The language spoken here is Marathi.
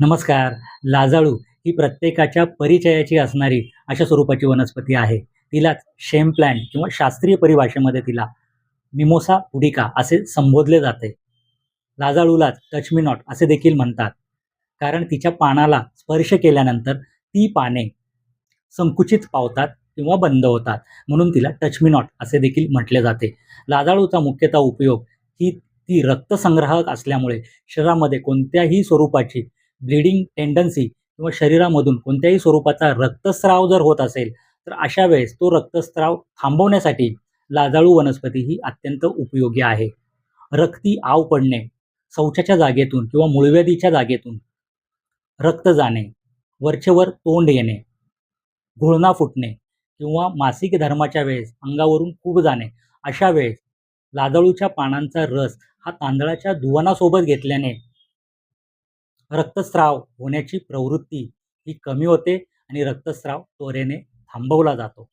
नमस्कार. लाजाळू ही प्रत्येकाच्या परिचयाची असणारी अशा स्वरूपाची वनस्पती आहे. तिलाच शेम प्लॅन्ट किंवा शास्त्रीय परिभाषेमध्ये तिला मिमोसा पुडिका असे संबोधले जाते. लाजाळूलाच टचमिनॉट असे देखील म्हणतात. कारण तिच्या पानाला स्पर्श केल्यानंतर ती पाने संकुचित पावतात किंवा बंद होतात. म्हणून तिला टचमिनॉट असे देखील म्हटले जाते. लाजाळूचा मुख्यतः उपयोग ही ती रक्तसंग्राहक असल्यामुळे शरीरामध्ये कोणत्याही स्वरूपाची ब्लिडिंग टेंडन्सी किंवा शरीरामधून कोणत्याही स्वरूपाचा रक्तस्राव जर होत असेल तर अशा वेळेस तो रक्तस्राव थांबवण्यासाठी लाजाळू वनस्पती ही अत्यंत उपयोगी आहे. रक्ती आव पडणे शौचाच्या जागेतून किंवा मूळव्याधीच्या जागेतून रक्त जाणे वरचेवर तोंड येणे घुळणा फुटणे किंवा मासिक धर्माच्या वेळेस अंगावरून खूप जाणे अशा वेळेस लाजाळूच्या पानांचा रस हा तांदळाच्या दुवानासोबत घेतल्याने रक्तस्राव होण्याची प्रवृत्ती ही कमी होते आणि रक्तस्राव त्वरेने थांबवला जातो.